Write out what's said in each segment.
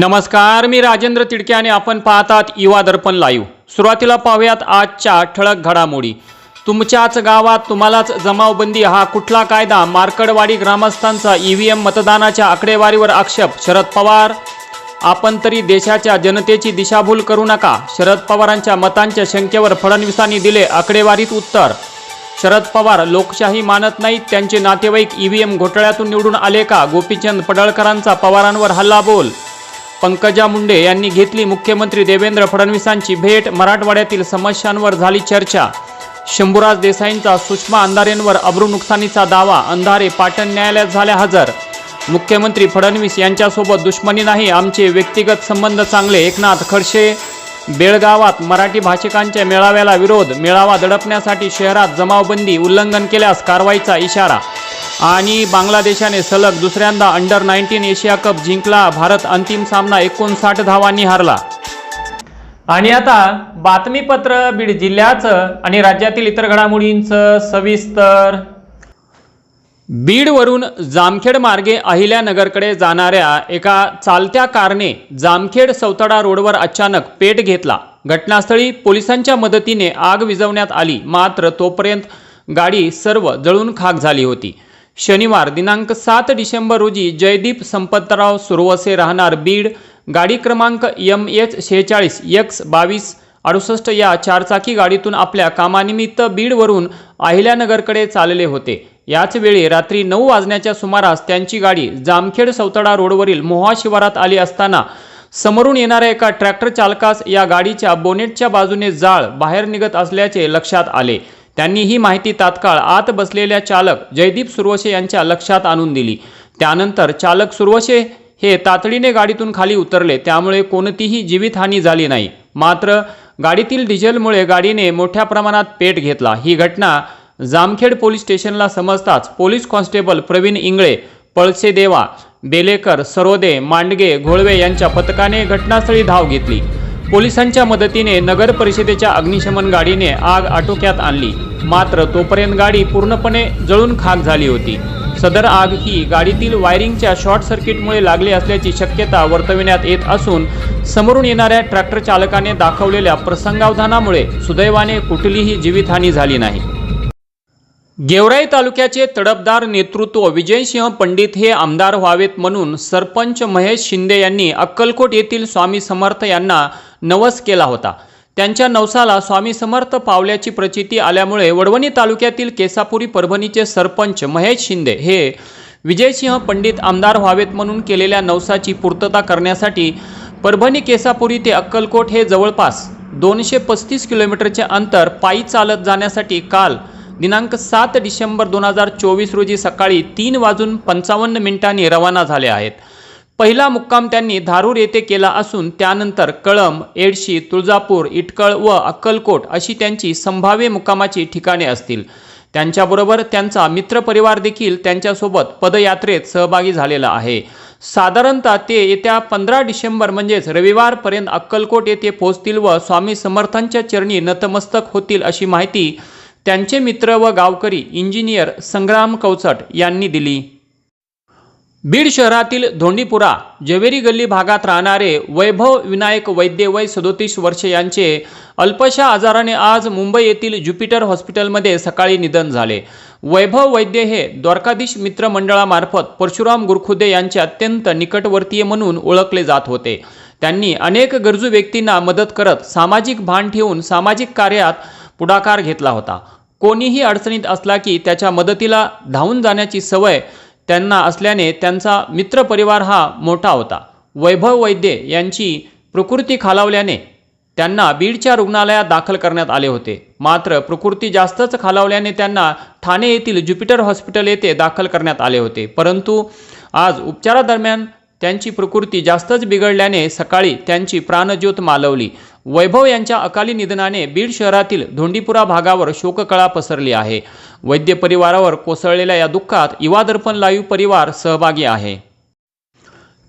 नमस्कार मी राजेंद्र तिडके आणि आपण पाहतात युवा दर्पण लाईव्ह. सुरुवातीला पाहूयात आजच्या ठळक घडामोडी. तुमच्याच गावात तुम्हालाच जमावबंदी हा कुठला कायदा? मार्कडवाडी ग्रामस्थांचा ईव्हीएम मतदानाच्या आकडेवारीवर आक्षेप शरद पवार? आपण तरी देशाच्या जनतेची दिशाभूल करू नका. शरद पवारांच्या मतांच्या शंकेवर फडणवीसांनी दिले आकडेवारीत उत्तर. शरद पवार लोकशाही मानत नाहीत त्यांचे नातेवाईक ईव्हीएम घोटाळ्यातून निवडून आले का? गोपीचंद पडळकरांचा पवारांवर हल्ला बोल पंकजा मुंडे यांनी घेतली मुख्यमंत्री देवेंद्र फडणवीसांची भेट. मराठवाड्यातील समस्यांवर झाली चर्चा. शंभूराज देसाईंचा सुषमा अंधारेंवर अब्रू नुकसानीचा दावा. अंधारे पाटण न्यायालयात झाल्या हजर. मुख्यमंत्री फडणवीस यांच्यासोबत दुश्मनी नाही आमचे व्यक्तिगत संबंध चांगले. एकनाथ खडसे बेळगावात मराठी भाषिकांच्या मेळाव्याला विरोध. मेळावा दडपण्यासाठी शहरात जमावबंदी उल्लंघन केल्यास कारवाईचा इशारा आणि बांगलादेशाने सलग दुसऱ्यांदा अंडर नाईन्टीन एशिया कप जिंकला. भारत अंतिम सामना एकोणसाठ धावांनी हारला. आणि आता बातमीपत्र बीड जिल्ह्याचं आणि राज्यातील इतर घडामोडींचं सविस्तर. बीडवरून जामखेड मार्गे अहिल्यानगरकडे जाणाऱ्या एका चालत्या कारने जामखेड सौतडा रोडवर अचानक पेट घेतला. घटनास्थळी पोलिसांच्या मदतीने आग विझवण्यात आली. मात्र तोपर्यंत गाडी सर्व जळून खाक झाली होती. शनिवार दिनांक सात डिसेंबर रोजी जयदीप संपतराव सुरवसे राहणार बीड. गाडी क्रमांक एम एच शेहेचाळीस एक्स बावीस अडुसष्ट या चारचाकी गाडीतून आपल्या कामानिमित्त बीडवरून अहिल्यानगरकडे चालले होते. याच वेळी रात्री नऊ वाजण्याच्या सुमारास त्यांची गाडी जामखेड सौतडा रोडवरील मोहा शिवारात आली असताना समोरून येणाऱ्या एका ट्रॅक्टर चालकास या गाडीच्या बोनेटच्या बाजूने जाळ बाहेर निघत असल्याचे लक्षात आले. त्यांनी ही माहिती तात्काळ आत बसलेल्या चालक जयदीप सुरवशे यांच्या लक्षात आणून दिली. त्यानंतर चालक सुरवशे हे तातडीने गाडीतून खाली उतरले. त्यामुळे कोणतीही जीवितहानी झाली नाही. मात्र गाडीतील डिझेलमुळे गाडीने मोठ्या प्रमाणात पेट घेतला. ही घटना जामखेड पोलीस स्टेशनला समजताच पोलीस कॉन्स्टेबल प्रवीण इंगळे पळसे देवा बेलेकर सरोदे मांडगे घोळवे यांच्या पथकाने घटनास्थळी धाव घेतली. पोलिसांच्या मदतीने नगर परिषदेच्या अग्निशमन गाडीने आग आटोक्यात आणली. मात्र तोपर्यंत गाडी पूर्णपणे जळून खाक झाली होती. सदर आग ही गाडीतील वायरिंगच्या शॉर्ट सर्किटमुळे लागली असल्याची शक्यता वर्तविण्यात येत असून समोरून येणाऱ्या ट्रॅक्टर चालकाने दाखवलेल्या प्रसंगावधानामुळे सुदैवाने कुठलीही जीवितहानी झाली नाही. गेवराई तालुक्याचे तडफदार नेतृत्व विजयसिंह पंडित हे आमदार व्हावेत म्हणून सरपंच महेश शिंदे यांनी अक्कलकोट येथील स्वामी समर्थ यांना नवस केला होता. त्यांच्या नवसाला स्वामी समर्थ पावल्याची प्रचिती आल्यामुळे वडवणी तालुक्यातील केसापुरी परभणीचे सरपंच महेश शिंदे हे विजयसिंह पंडित आमदार व्हावेत म्हणून केलेल्या नवसाची पूर्तता करण्यासाठी परभणी केसापुरी ते अक्कलकोट हे जवळपास दोनशे पस्तीस किलोमीटरचे अंतर पायी चालत जाण्यासाठी काल दिनांक सात डिसेंबर दोन हजार चोवीस रोजी सकाळी तीन वाजून पंचावन्न मिनिटांनी रवाना झाले आहेत. पहिला मुक्काम त्यांनी धारूर येथे केला असून त्यानंतर कळंब एडशी तुळजापूर इटकळ व अक्कलकोट अशी त्यांची संभाव्य मुक्कामाची ठिकाणे असतील. त्यांच्याबरोबर त्यांचा मित्रपरिवार देखील त्यांच्यासोबत पदयात्रेत सहभागी झालेला आहे. साधारणतः ते येत्या पंधरा डिसेंबर म्हणजेच रविवारपर्यंत अक्कलकोट येथे पोहोचतील व स्वामी समर्थांच्या चरणी नतमस्तक होतील अशी माहिती त्यांचे मित्र व गावकरी इंजिनियर संग्राम कवचट यांनी दिली. बीड शहरातील धोंडीपुरा जवेरी गल्ली भागात राहणारे वैभव विनायक वैद्य वय सदोतीस वर्ष यांचे अल्पशा आजाराने आज मुंबई येथील ज्युपिटर हॉस्पिटलमध्ये सकाळी निधन झाले. वैभव वैद्य हे द्वारकाधीश मित्रमंडळामार्फत परशुराम गुरखुदे यांचे अत्यंत निकटवर्तीय म्हणून ओळखले जात होते. त्यांनी अनेक गरजू व्यक्तींना मदत करत सामाजिक भान ठेवून सामाजिक कार्यात पुढाकार घेतला होता. कोणीही अडचणीत असला की त्याच्या मदतीला धावून जाण्याची सवय त्यांना असल्याने त्यांचा मित्रपरिवार हा मोठा होता. वैभव वैद्य यांची प्रकृती खालावल्याने त्यांना बीडच्या रुग्णालयात दाखल करण्यात आले होते. मात्र प्रकृती जास्तच खालावल्याने त्यांना ठाणे येथील ज्युपिटर हॉस्पिटल येथे दाखल करण्यात आले होते. परंतु आज उपचारादरम्यान त्यांची प्रकृती जास्तच बिघडल्याने सकाळी त्यांची प्राणज्योत मालवली. वैभव यांच्या अकाली निधनाने बीड शहरातील धोंडीपुरा भागावर शोककळा पसरली आहे. वैद्य परिवारावर कोसळलेल्या या दुःखात युवा दर्पण लाईव्ह परिवार सहभागी आहे.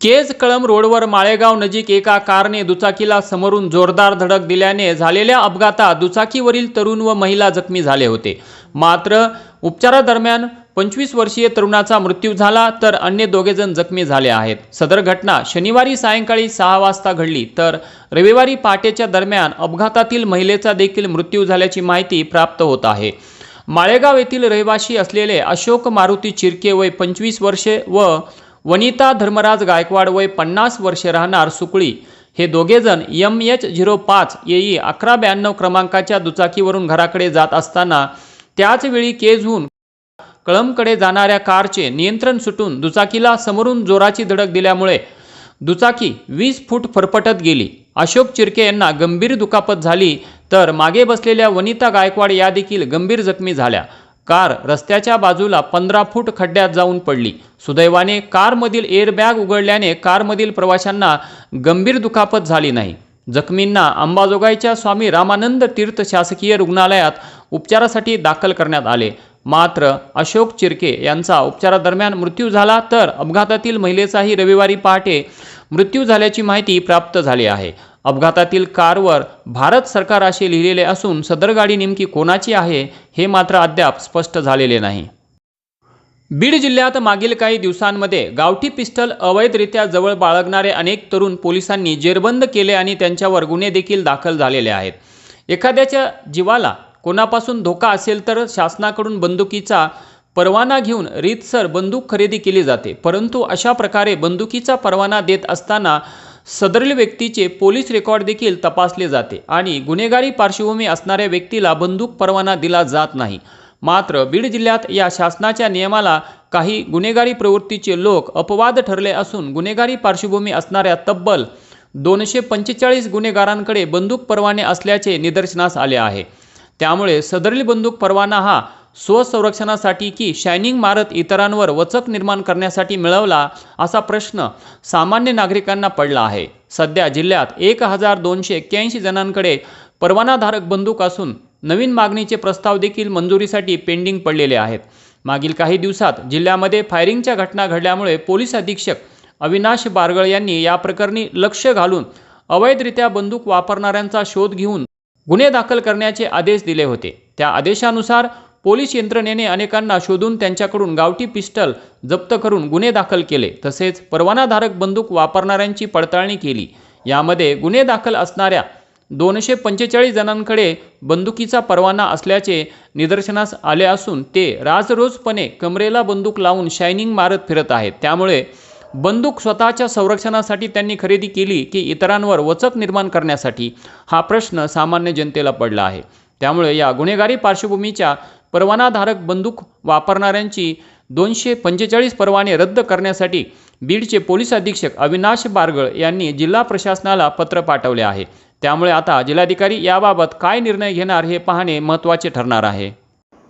केज कळम रोडवर माळेगाव नजीक एका कारने दुचाकीला समोरून जोरदार धडक दिल्याने झालेल्या अपघातात दुचाकीवरील तरुण व महिला जखमी झाले होते. मात्र उपचारादरम्यान पंचवीस वर्षीय तरुणाचा मृत्यू झाला तर अन्य दोघेजण जखमी झाले आहेत. सदर घटना शनिवारी सायंकाळी सहा वाजता घडली तर रविवारी पहाटेच्या दरम्यान अपघातातील महिलेचा देखील मृत्यू झाल्याची माहिती प्राप्त होत आहे. माळेगाव येथील रहिवासी असलेले अशोक मारुती चिरके वय पंचवीस वर्षे व वनिता धर्मराज गायकवाड वय पन्नास वर्षे राहणार सुकळी हे दोघेजण एम एच झिरो पाच येई अकरा ब्याण्णव क्रमांकाच्या दुचाकीवरून घराकडे जात असताना त्याचवेळी केजहून कळमकडे जाणाऱ्या कारचे नियंत्रण सुटून दुचाकीला समोरून जोराची धडक दिल्यामुळे दुचाकी वीस फूट फरफटत गेली. अशोक चिरके यांना गंभीर दुखापत झाली तर मागे बसलेल्या वनिता गायकवाड या देखील गंभीर जखमी झाल्या. कार रस्त्याच्या बाजूला पंधरा फूट खड्ड्यात जाऊन पडली. सुदैवाने कारमधील एअरबॅग उघडल्याने कारमधील प्रवाशांना गंभीर दुखापत झाली नाही. जखमींना अंबाजोगाईच्या स्वामी रामानंद तीर्थ शासकीय रुग्णालयात उपचारासाठी दाखल करण्यात आले. मात्र अशोक चिरके यांचा उपचारादरम्यान मृत्यू झाला तर अपघातातील महिलेचाही रविवारी पहाटे मृत्यू झाल्याची माहिती प्राप्त झाली आहे. अपघातातील कारवर भारत सरकार असे लिहिलेले असून सदर गाडी नेमकी कोणाची आहे हे मात्र अद्याप स्पष्ट झालेले नाही. बीड जिल्ह्यात मागील काही दिवसांमध्ये गावठी पिस्टल अवैधरित्या जवळ बाळगणारे अनेक तरुण पोलिसांनी जेरबंद केले आणि त्यांच्यावर गुन्हे देखील दाखल झालेले आहेत. एखाद्याच्या जीवाला कोणापासून धोका असेल तर शासनाकडून बंदुकीचा परवाना घेऊन रीतसर बंदूक खरेदी केली जाते. परंतु अशा प्रकारे बंदुकीचा परवाना देत असताना सदरील व्यक्तीचे पोलीस रेकॉर्ड देखील तपासले जाते आणि गुन्हेगारी पार्श्वभूमी असणाऱ्या व्यक्तीला बंदूक परवाना दिला जात नाही. मात्र बीड जिल्ह्यात या शासनाच्या नियमाला काही गुन्हेगारी प्रवृत्तीचे लोक अपवाद ठरले असून गुन्हेगारी पार्श्वभूमी असणाऱ्या तब्बल दोनशे पंचेचाळीस गुन्हेगारांकडे बंदूक परवाने असल्याचे निदर्शनास आले आहे. त्यामुळे सदरील बंदूक परवाना हा स्वसंरक्षणासाठी की शायनिंग मारत इतरांवर वचक निर्माण करण्यासाठी मिळवला असा प्रश्न सामान्य नागरिकांना पडला आहे. सध्या जिल्ह्यात एक हजार दोनशे एक्क्याऐंशी जणांकडे परवानाधारक बंदूक असून नवीन मागणीचे प्रस्ताव देखील मंजुरीसाठी पेंडिंग पडलेले आहेत. मागील काही दिवसात जिल्ह्यामध्ये फायरिंगच्या घटना घडल्यामुळे पोलीस अधीक्षक अविनाश बारगळ यांनी या प्रकरणी लक्ष घालून अवैधरित्या बंदूक वापरणाऱ्यांचा शोध घेऊन गुन्हे दाखल करण्याचे आदेश दिले होते. त्या आदेशानुसार पोलीस यंत्रणेने अनेकांना शोधून त्यांच्याकडून गावठी पिस्टल जप्त करून गुन्हे दाखल केले. तसेच परवानाधारक बंदूक वापरणाऱ्यांची पडताळणी केली. यामध्ये गुन्हे दाखल असणाऱ्या दोनशे पंचेचाळीस जणांकडे बंदुकीचा परवाना असल्याचे निदर्शनास आले असून ते राजरोजपणे कमरेला बंदूक लावून शायनिंग मारत फिरत आहेत. त्यामुळे बंदूक स्वतःच्या संरक्षणासाठी त्यांनी खरेदी केली की इतरांवर वचक निर्माण करण्यासाठी? हा प्रश्न सामान्य जनतेला पडला आहे. त्यामुळे या गुन्हेगारी पार्श्वभूमीच्या परवानाधारक बंदूक वापरणाऱ्यांची दोनशे पंचेचाळीस परवाने रद्द करण्यासाठी बीडचे पोलीस अधीक्षक अविनाश बारगळ यांनी जिल्हा प्रशासनाला पत्र पाठवले आहे. त्यामुळे आता जिल्हाधिकारी याबाबत काय निर्णय घेणार हे पाहणे महत्त्वाचे ठरणार आहे.